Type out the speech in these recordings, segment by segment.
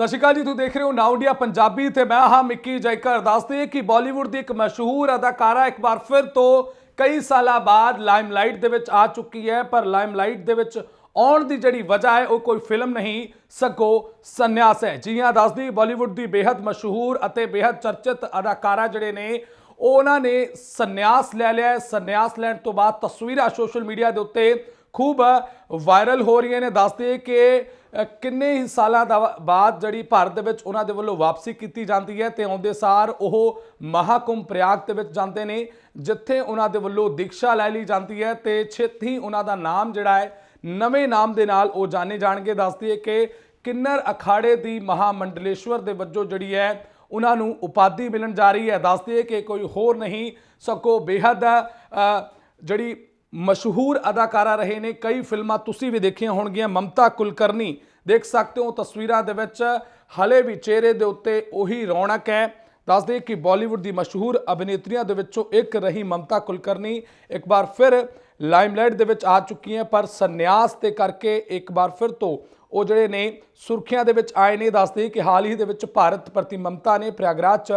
ਸਤਿ ਸ਼੍ਰੀ ਅਕਾਲ ਜੀ, ਤੁਸੀਂ ਦੇਖ ਰਹੇ ਹੋ ਨਾਉ ਇੰਡੀਆ ਪੰਜਾਬੀ ਤੇ ਮੈਂ ਹਾਂ ਮਿੱਕੀ ਜੈਕਰ। ਦੱਸਦੇ ਕਿ ਬਾਲੀਵੁੱਡ ਦੀ ਇੱਕ ਮਸ਼ਹੂਰ ਅਦਾਕਾਰਾ ਇੱਕ ਵਾਰ ਫਿਰ ਤੋਂ ਕਈ ਸਾਲਾਂ ਬਾਅਦ ਲਾਈਮਲਾਈਟ ਦੇ ਵਿੱਚ ਆ ਚੁੱਕੀ ਹੈ, ਪਰ ਲਾਈਮਲਾਈਟ ਦੇ ਵਿੱਚ ਆਉਣ ਦੀ ਜਿਹੜੀ ਵਜ੍ਹਾ ਹੈ, ਉਹ ਕੋਈ ਫਿਲਮ ਨਹੀਂ, ਸਗੋ ਸੰਨਿਆਸ ਹੈ। ਜੀ ਹਾਂ, ਦੱਸਦੀ ਬਾਲੀਵੁੱਡ ਦੀ ਬੇहद ਮਸ਼ਹੂਰ ਅਤੇ ਬੇहद ਚਰਚਿਤ ਅਦਾਕਾਰਾ ਜਿਹੜੇ ਨੇ ਉਹਨਾਂ ਨੇ ਸੰਨਿਆਸ ਲੈ ਲਿਆ ਸੰਨਿਆਸ ਲੈਣ ਤੋਂ ਬਾਅਦ ਤਸਵੀਰਾਂ ਸੋਸ਼ਲ ਮੀਡੀਆ ਦੇ ਉੱਤੇ ਖੂਬ ਵਾਇਰਲ ਹੋ ਰਹੀਆਂ ਨੇ। ਦੱਸਦੇ ਕਿ ਕਿੰਨੇ ਹੀ ਸਾਲਾਂ ਦਾ ਬਾਅਦ ਜਿਹੜੀ ਭਾਰਤ ਦੇ ਵਿੱਚ ਉਹਨਾਂ ਦੇ ਵੱਲੋਂ ਵਾਪਸੀ ਕੀਤੀ ਜਾਂਦੀ ਹੈ ਤੇ ਆਉਂਦੇ ਸਾਰ ਉਹ ਮਹਾਕੁੰਭ ਪ੍ਰਯਾਗ ਦੇ ਵਿੱਚ ਜਾਂਦੇ ਨੇ, ਜਿੱਥੇ ਉਹਨਾਂ ਦੇ ਵੱਲੋਂ ਦੀਕਸ਼ਾ ਲੈ ਲਈ ਜਾਂਦੀ ਹੈ ਤੇ ਛੇਤੀ ਉਹਨਾਂ ਦਾ ਨਾਮ ਜਿਹੜਾ ਹੈ, ਨਵੇਂ ਨਾਮ ਦੇ ਨਾਲ ਉਹ ਜਾਣੇ ਜਾਣਗੇ। ਦੱਸਦੀ ਹੈ ਕਿ ਕਿੰਨਰ ਅਖਾੜੇ ਦੀ ਮਹਾਮੰਡਲੇਸ਼ਵਰ ਦੇ ਵੱਜੋਂ ਜਿਹੜੀ ਹੈ, ਉਹਨਾਂ ਨੂੰ ਉਪਾਧੀ ਮਿਲਣ ਜਾ ਰਹੀ ਹੈ। ਦੱਸਦੀ ਹੈ ਕਿ ਕੋਈ ਹੋਰ ਨਹੀਂ, ਸਗੋਂ ਬੇਹੱਦ ਜਿਹੜੀ ਮਸ਼ਹੂਰ ਅਦਾਕਾਰਾ ਰਹੇ ਨੇ। ਕਈ ਫਿਲਮਾਂ ਤੁਸੀਂ ਵੀ ਦੇਖੀਆਂ ਹੋਣਗੀਆਂ। ਮਮਤਾ ਕੁਲਕਰਨੀ ਦੇਖ ਸਕਦੇ ਹੋ। ਤਸਵੀਰਾਂ ਦੇ ਵਿੱਚ ਹਲੇ ਵੀ ਚਿਹਰੇ ਦੇ ਉੱਤੇ ਉਹੀ ਰੌਣਕ ਹੈ। ਦੱਸਦੇ ਕਿ ਬਾਲੀਵੁੱਡ ਦੀ ਮਸ਼ਹੂਰ ਅਭਿਨੇਤਰੀਆਂ ਦੇ ਵਿੱਚੋਂ ਇੱਕ ਰਹੀ ਮਮਤਾ ਕੁਲਕਰਨੀ। ਇੱਕ ਵਾਰ ਫਿਰ ਲਾਈਮਲਾਈਟ ਦੇ ਵਿੱਚ ਆ ਚੁੱਕੀ ਹੈ, ਪਰ ਸੰਨਿਆਸ ਤੇ ਕਰਕੇ ਇੱਕ ਵਾਰ ਫਿਰ ਤੋਂ ਉਹ ਜਿਹੜੇ ਨੇ ਸੁਰਖੀਆਂ ਦੇ ਵਿੱਚ ਆਏ ਨੇ। ਦੱਸਦੇ ਕਿ ਹਾਲ ਹੀ ਦੇ ਵਿੱਚ ਭਾਰਤ ਪ੍ਰਤੀ ਮਮਤਾ ਨੇ ਪ੍ਰਯਾਗਰਾਜ 'ਚ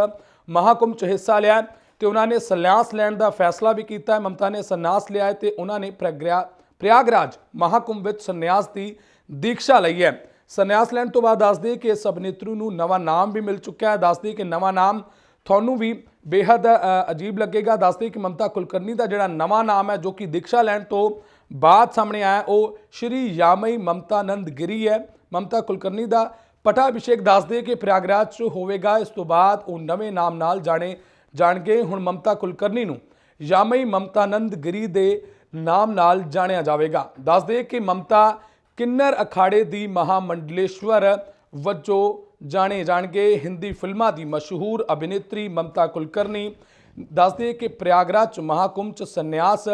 ਮਹਾਕੁੰਭ 'ਚ ਹਿੱਸਾ ਲਿਆ। ਤੇ ਉਹਨਾਂ ਨੇ ਸੰਨਿਆਸ ਲੈਣ ਦਾ ਫੈਸਲਾ ਵੀ ਕੀਤਾ, ਮਮਤਾ ਨੇ ਸੰਨਿਆਸ ਲਿਆ ਹੈ ਤੇ ਉਹਨਾਂ ਨੇ ਪ੍ਰਗਿਆ ਪ੍ਰਯਾਗਰਾਜ ਮਹਾਕੁੰਭ ਵਿੱਚ ਸੰਨਿਆਸ ਦੀ ਦੀਕਸ਼ਾ ਲਈ ਹੈ। ਸੰਨਿਆਸ ਲੈਣ ਤੋਂ ਬਾਅਦ ਦੱਸਦੇ ਕਿ ਇਸ ਅਭਿਨੇਤਰੀ ਨੂੰ ਨਵਾਂ ਨਾਮ ਵੀ ਮਿਲ ਚੁੱਕਿਆ ਹੈ। ਦੱਸਦੇ ਕਿ ਨਵਾਂ ਨਾਮ ਤੁਹਾਨੂੰ ਵੀ ਬੇहद ਅਜੀਬ ਲੱਗੇਗਾ। ਦੱਸ ਦੱਸਦੇ ਕਿ ਮਮਤਾ ਕੁਲਕਰਨੀ ਦਾ ਜਿਹੜਾ ਨਵਾਂ ਨਾਮ ਹੈ ਜੋ ਕਿ ਦੀਕਸ਼ਾ ਲੈਣ ਤੋਂ ਬਾਅਦ ਸਾਹਮਣੇ ਆਇਆ ਉਹ ਸ਼੍ਰੀ ਯਾਮਈ ਮਮਤਾ ਨੰਦ ਗਿਰੀ ਹੈ। ਮਮਤਾ ਕੁਲਕਰਨੀ ਦਾ ਪਟਾ ਅਭਿਸ਼ੇਕ ਦੱਸਦੇ ਕਿ ਪ੍ਰਯਾਗਰਾਜ 'ਚ ਹੋਵੇਗਾ। ਇਸ ਤੋਂ ਬਾਅਦ ਉਹ ਨਵੇਂ ਨਾਮ ਨਾਲ ਜਾਣੇ ਜਾਣਗੇ ਹੁਣ ਮਮਤਾ ਕੁਲਕਰਨੀ ਨੂੰ ਯਾਮਈ ਮਮਤਾ ਨੰਦ ਗਿਰੀ ਦੇ ਨਾਮ ਨਾਲ ਜਾਣਿਆ ਜਾਵੇਗਾ। ਦੱਸ ਦੇ ਕਿ ਮਮਤਾ ਕਿੰਨਰ ਅਖਾੜੇ ਦੀ ਮਹਾਮੰਡਲੇਸ਼ਵਰ ਵਜੋਂ ਜਾਣੇ ਜਾਣਗੇ। ਹਿੰਦੀ ਫਿਲਮਾਂ ਦੀ ਮਸ਼ਹੂਰ ਅਭਿਨੇਤਰੀ ਮਮਤਾ ਕੁਲਕਰਨੀ। ਦੱਸਦੇ ਕਿ ਪ੍ਰਯਾਗਰਾਜ ਚ ਮਹਾਕੁੰਭ ਚ ਸੰਨਿਆਸ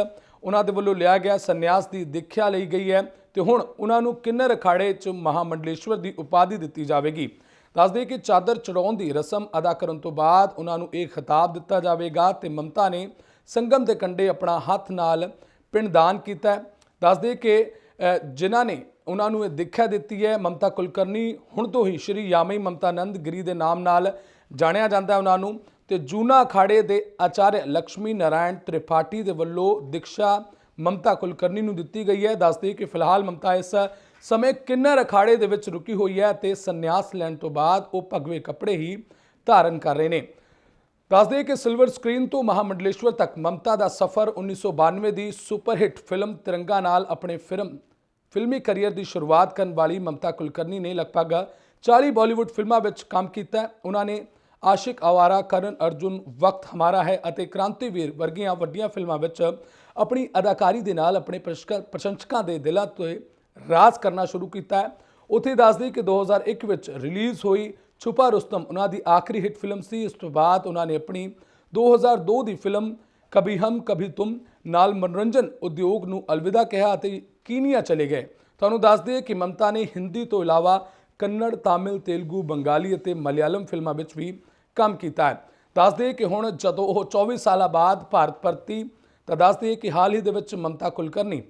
ਉਹਨਾਂ ਦੇ ਵੱਲੋਂ ਲਿਆ ਗਿਆ। ਸੰਨਿਆਸ ਦੀ ਦੀਖਿਆ ਲਈ ਗਈ ਹੈ ਤੇ ਹੁਣ ਉਹਨਾਂ ਨੂੰ ਕਿੰਨਰ ਅਖਾੜੇ ਚ ਮਹਾਮੰਡਲੇਸ਼ਵਰ ਦੀ ਉਪਾਧੀ ਦਿੱਤੀ ਜਾਵੇਗੀ। ਦੱਸ ਦੇ ਕਿ ਚਾਦਰ ਚੜਾਉਣ ਦੀ ਰਸਮ ਅਦਾ ਕਰਨ ਤੋਂ ਬਾਅਦ ਉਹਨਾਂ ਨੂੰ ਇਹ ਖਿਤਾਬ ਦਿੱਤਾ ਜਾਵੇਗਾ ਤੇ ਮਮਤਾ ਨੇ ਸੰਗਮ ਦੇ ਕੰਡੇ ਆਪਣਾ ਹੱਥ ਨਾਲ ਪਿੰਡਦਾਨ ਕੀਤਾ ਦੱਸ ਦੇ ਕਿ ਜਿਨ੍ਹਾਂ ਨੇ ਉਹਨਾਂ ਨੂੰ ਇਹ ਦਿਖਿਆ ਦਿੱਤੀ ਹੈ, ਮਮਤਾ ਕੁਲਕਰਨੀ, ਹੁਣ ਤੋਂ ਹੀ ਸ਼੍ਰੀ ਯਾਮਈ ਮਮਤਾ ਨੰਦ ਗਿਰੀ ਦੇ ਨਾਮ ਨਾਲ ਜਾਣਿਆ ਜਾਂਦਾ ਹੈ ਉਹਨਾਂ ਨੂੰ ਤੇ ਜੂਨਾ ਅਖਾੜੇ ਦੇ ਆਚਾਰਿਆ ਲక్ష్ਮੀ ਨਾਰਾਇਣ ਤ੍ਰਿਪਾਠੀ ਦੇ ਵੱਲੋਂ ਦਿਖਸ਼ਾ ਮਮਤਾ ਕੁਲਕਰਨੀ ਨੂੰ ਦਿੱਤੀ ਗਈ ਹੈ। ਦੱਸਦੇ ਕਿ ਫਿਲਹਾਲ ਮਮਤਾ ਇਸ ਸਮੇਂ ਕਿੰਨਰ ਅਖਾੜੇ ਦੇ ਵਿੱਚ ਰੁਕੀ ਹੋਈ ਹੈ ਤੇ ਸੰਨਿਆਸ ਲੈਣ ਤੋਂ ਬਾਅਦ ਉਹ ਭਗਵੇ ਕੱਪੜੇ ਹੀ ਧਾਰਨ ਕਰ ਰਹੇ ਨੇ। ਦੱਸਦੇ ਕਿ ਸਿਲਵਰ ਸਕਰੀਨ ਤੋਂ ਮਹਾਮੰਡਲੇਸ਼ਵਰ ਤੱਕ ਮਮਤਾ ਦਾ ਸਫ਼ਰ 1992 ਦੀ ਸੁਪਰ ਹਿੱਟ ਫਿਲਮ ਤਿਰੰਗਾ ਨਾਲ ਆਪਣੇ ਫਿਲਮ ਫਿਲਮੀ ਕੈਰੀਅਰ ਦੀ ਸ਼ੁਰੂਆਤ ਕਰਨ ਵਾਲੀ ਮਮਤਾ ਕੁਲਕਰਨੀ ਨੇ ਲਗਭਗ 40 ਬਾਲੀਵੁੱਡ ਫਿਲਮਾਂ ਵਿੱਚ ਕੰਮ ਕੀਤਾ। ਉਹਨਾਂ ਨੇ ਆਸ਼ਿਕ ਆਵਾਰਾ, ਕਰਨ ਅਰਜੁਨ, ਵਕਤ ਹਮਾਰਾ ਹੈ ਅਤੇ ਕ੍ਰਾਂਤੀਵੀਰ ਵਰਗੀਆਂ ਵੱਡੀਆਂ ਫਿਲਮਾਂ ਵਿੱਚ ਆਪਣੀ ਅਦਾਕਾਰੀ ਦੇ ਨਾਲ ਆਪਣੇ ਪ੍ਰਸ਼ੰਸਕਾਂ- ਪ੍ਰਸ਼ੰਸਕਾਂ ਦੇ ਦਿਲਾਂ ਤੋਂ ਰਾਜ ਕਰਨਾ ਸ਼ੁਰੂ ਕੀਤਾ ਹੈ। ਉੱਥੇ ਦੱਸਦੇ ਕਿ 2001 ਵਿੱਚ ਰਿਲੀਜ਼ ਹੋਈ ਛੁਪਾ ਰੁਸਤਮ। ਉਹਨਾਂ ਦੀ ਆਖਰੀ ਹਿੱਟ ਫਿਲਮ ਸੀ। ਇਸ ਤੋਂ ਬਾਅਦ ਉਹਨਾਂ ਨੇ ਆਪਣੀ 2002 ਦੀ ਫਿਲਮ ਕਭੀ ਹਮ, ਕਭੀ ਤੁਮ ਨਾਲ ਮਨੋਰੰਜਨ ਉਦਯੋਗ ਨੂੰ ਅਲਵਿਦਾ ਕਿਹਾ ਅਤੇ ਕੀਨੀਆ ਚਲੇ ਗਏ। ਤੁਹਾਨੂੰ ਦੱਸ ਦਈਏ ਕਿ ਮਮਤਾ ਨੇ ਹਿੰਦੀ ਤੋਂ ਇਲਾਵਾ ਕੰਨੜ, ਤਾਮਿਲ, ਤੇਲਗੂ, ਬੰਗਾਲੀ ਅਤੇ ਮਲਿਆਲਮ ਫਿਲਮਾਂ ਵਿੱਚ ਵੀ ਕੰਮ ਕੀਤਾ ਹੈ। ਦੱਸ ਦਈਏ ਕਿ ਹੁਣ ਜਦੋਂ ਉਹ 24 ਸਾਲਾਂ ਬਾਅਦ ਭਾਰਤ ਪਰਤੀ, ਤਾਂ ਦੱਸ ਦਈਏ ਕਿ ਹਾਲ ਹੀ ਦੇ ਵਿੱਚ ਮਮਤਾ ਕੁਲਕਰਨੀ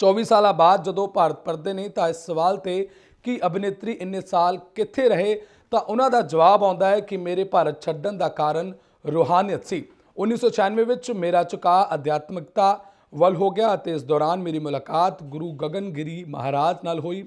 24 ਸਾਲਾਂ ਬਾਅਦ ਜਦੋਂ ਭਾਰਤ ਪਰਦੇ ਨੇ ਤਾਂ ਇਸ ਸਵਾਲ ਤੇ ਕਿ ਅਭਿਨੇਤਰੀ ਇੰਨੇ ਸਾਲ ਕਿੱਥੇ ਰਹੇ ਤਾਂ ਉਹਨਾਂ ਦਾ ਜਵਾਬ ਆਉਂਦਾ ਹੈ ਕਿ ਮੇਰੇ ਭਾਰਤ ਛੱਡਣ ਦਾ ਕਾਰਨ ਰੂਹਾਨੀਅਤ ਸੀ 1996 ਵਿੱਚ ਮੇਰਾ ਝੁਕਾਅ ਅਧਿਆਤਮਿਕਤਾ ਵੱਲ ਹੋ ਗਿਆ ਅਤੇ ਇਸ ਦੌਰਾਨ ਮੇਰੀ ਮੁਲਾਕਾਤ ਗੁਰੂ ਗਗਨਗਿਰੀ ਮਹਾਰਾਜ ਨਾਲ ਹੋਈ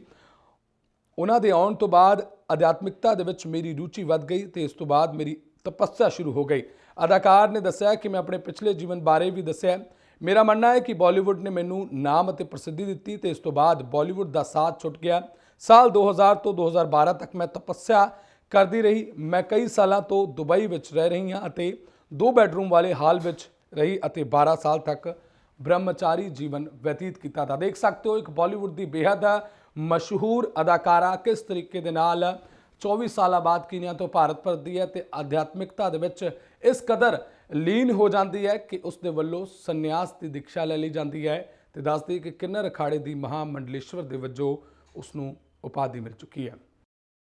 ਉਹਨਾਂ ਦੇ ਆਉਣ ਤੋਂ ਬਾਅਦ ਅਧਿਆਤਮਿਕਤਾ ਦੇ ਵਿੱਚ ਮੇਰੀ ਰੁਚੀ ਵੱਧ ਗਈ ਤੇ ਇਸ ਤੋਂ ਬਾਅਦ ਮੇਰੀ ਤਪੱਸਿਆ ਸ਼ੁਰੂ ਹੋ ਗਈ ਅਦਾਕਾਰ ਨੇ ਦੱਸਿਆ ਕਿ ਮੈਂ ਆਪਣੇ ਪਿਛਲੇ ਜੀਵਨ ਬਾਰੇ ਵੀ ਦੱਸਿਆ ਮੇਰਾ ਮੰਨਣਾ ਹੈ ਕਿ ਬਾਲੀਵੁੱਡ ਨੇ ਮੈਨੂੰ ਨਾਮ ਅਤੇ ਪ੍ਰਸਿੱਧੀ ਦਿੱਤੀ ਤੇ ਇਸ ਤੋਂ ਬਾਅਦ ਬਾਲੀਵੁੱਡ ਦਾ ਸਾਥ ਛੁੱਟ ਗਿਆ। ਸਾਲ 2000 ਤੋਂ 2012 ਤੱਕ ਮੈਂ ਤਪੱਸਿਆ ਕਰਦੀ ਰਹੀ। ਮੈਂ ਕਈ ਸਾਲਾਂ ਤੋਂ ਦੁਬਈ ਵਿੱਚ ਰਹਿ ਰਹੀ ਹਾਂ ਅਤੇ ਦੋ ਬੈਡਰੂਮ ਵਾਲੇ ਹਾਲ ਵਿੱਚ ਰਹੀ ਅਤੇ 12 ਸਾਲ ਤੱਕ ਬ੍ਰਹਮਚਾਰੀ ਜੀਵਨ ਬਤੀਤ ਕੀਤਾ। ਤਾਂ ਦੇਖ ਸਕਦੇ ਹੋ, ਇੱਕ ਬਾਲੀਵੁੱਡ ਦੀ ਬੇਹੱਦ ਮਸ਼ਹੂਰ ਅਦਾਕਾਰਾ ਕਿਸ ਤਰੀਕੇ ਦੇ ਨਾਲ 24 ਸਾਲਾਂ ਬਾਅਦ ਕੀਨੀਆ ਤੋਂ ਭਾਰਤ ਪਰਦੀ ਹੈ ਤੇ ਅਧਿਆਤਮਿਕਤਾ ਦੇ ਵਿੱਚ ਇਸ ਕਦਰ ਲੀਨ ਹੋ ਜਾਂਦੀ ਹੈ ਕਿ ਉਸ ਦੇ ਵੱਲੋਂ ਸੰਨਿਆਸ ਦੀ ਦੀਕਸ਼ਾ ਲੈ ਲਈ ਜਾਂਦੀ ਹੈ ਤੇ ਦੱਸਦੀ ਕਿ ਕਿੰਨਰ ਅਖਾੜੇ ਦੀ ਮਹਾਮੰਡਲੇਸ਼ਵਰ ਦੇ ਵਜੋਂ ਉਸ ਨੂੰ ਉਪਾਧੀ ਮਿਲ ਚੁੱਕੀ ਹੈ।